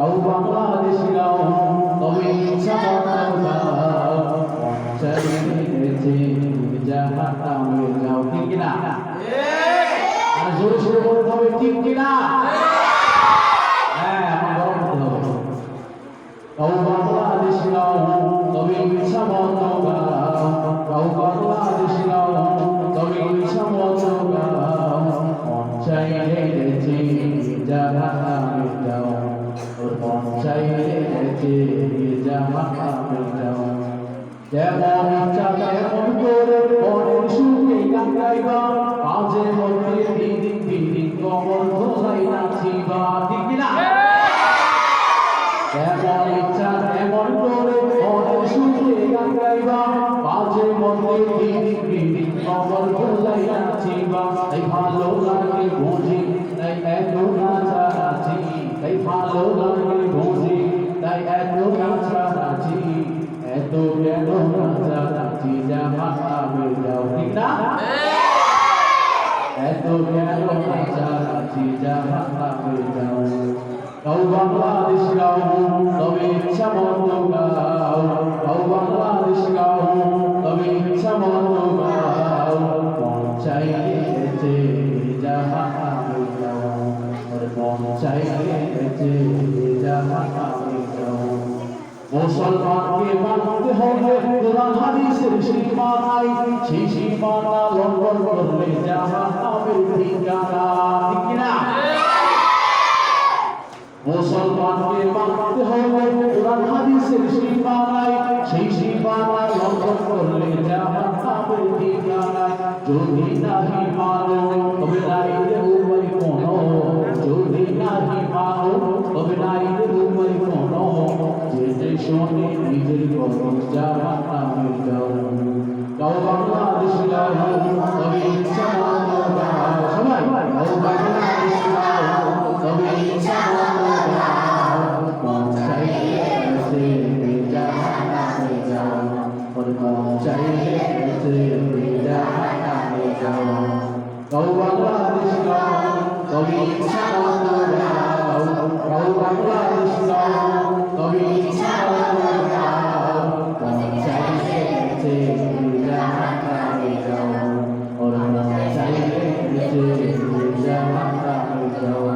আও বাংলাদেশিরাও তবে যাও ঠিক কিনা? আর জোরে জোরে বলতে হবে ঠিক কিনা? হ্যাঁ আমার গরম করতে হবে। আও বাংলাদেশিরাও তবে ইচ্ছামতটা আও বাংলাদেশিরাও তবে ইচ্ছামতটা চাইছে জাহান্নামে যাও যাও যেমন ইচ্ছা তেমন মনের সুখে গাইবা মাঝে ভালো লাগে বুঝি তাই এত নাচানাচি তাই ভালো লাগে বুঝি তাই এত নাচানাচি এত কেন নাচানাচি জাহান্নামে যাও ঠিক না এত কেন নাচানাচি জাহান্নামে যাও গাও বাংলাদেশ গাও তবে ইচ্ছা মতো গাও গাও বাংলাদেশ গাও তবে ইচ্ছা মতো গাও মন চাইছে জাহান্নামে যাও ওর মন চাইছে জাহান্নামে যাও মুসলমানকে মানতে হবে কোরআন হাদিসের সীমানায় সেই সীমানা লঙ্ঘন করলে জাহান্নামের ঠিকানা ঠিক কিনা মুসলমানকে মানতে হবে কোরআন হাদিসের সীমানায় সেই উপায় কোনো যদি নাহি মানো তবে নাই রে উপায় কোনো শোনে নিজের তবে ইচ্ছা মতো গাও সবাই গাও বাংলাদেশ গাও তবে ইচ্ছা চাইছে